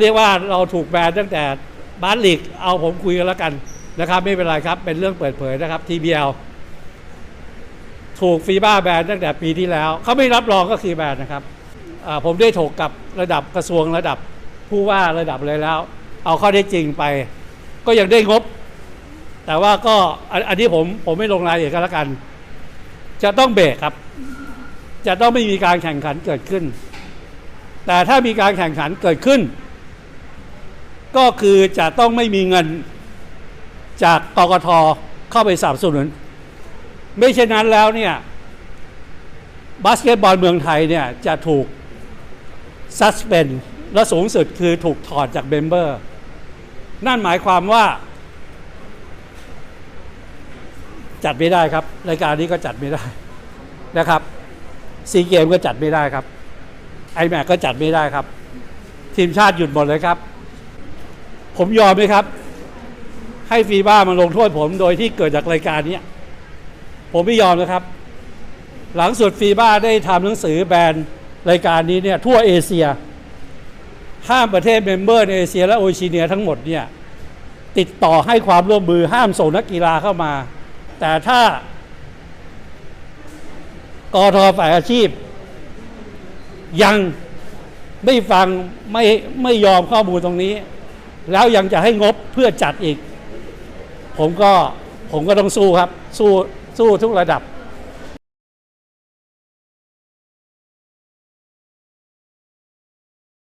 เรียกว่าเราถูกแบนตั้งแต่บาสลีกเอาผมคุยกันแล้วกันนะครับ ไม่เป็นไรครับ เป็นเรื่องเปิดเผยนะครับ TBL ถูกฟีบ้าแบนตั้งแต่ปีที่แล้ว เขาไม่รับรองก็คือแบนนะครับผมได้ถกกับระดับกระทรวงระดับผู้ว่าระดับเลยแล้ว เอาข้อได้จริงไป ก็ยังได้งบ แต่ว่าก็อันอันนี้ผมผมไม่ลงรายละเอียดกันแล้วกัน จะต้องเบรกครับ จะต้องไม่มีการแข่งขันเกิดขึ้น แต่ถ้ามีการแข่งขันเกิดขึ้น ก็คือจะต้องไม่มีเงินจากกกทเข้าไปสนับสนุน ไม่เช่นนั้นแล้วเนี่ยบาสเกตบอลเมืองไทยเนี่ยจะถูกซัสเพนและสูงสุดคือถูกถอดจากเบมเบอร์ นั่นหมายความว่า จัดไม่ได้ครับ รายการนี้ก็จัดไม่ได้นะครับซีเกมก็จัดไม่ได้ครับไอแม็กก็จัดไม่ได้ครับ ทีมชาติหยุดหมดเลยครับ ผมยอมไหมครับ ให้ฟีบ้ามาลงโทษผมโดยที่เกิดจากรายการนี้ผมไม่ยอมนะครับ หลังสุดฟีบ้าได้ทำหนังสือแบนรายการนี้เนี่ยทั่วเอเชียห้ามประเทศเมมเบอร์ในเอเชียและโอเชียเนียทั้งหมดเนี่ยติดต่อให้ความร่วมมือห้ามส่งนักกีฬาเข้ามา แต่ถ้ากทฝ่ายอาชีพ ยังไม่ฟังไม่ไม่ยอมข้อมูลตรงนี้ แล้วยังจะให้งบเพื่อจัดอีก ผมก็ผมก็ต้องสู้ครับ สู้สู้ทุกระดับ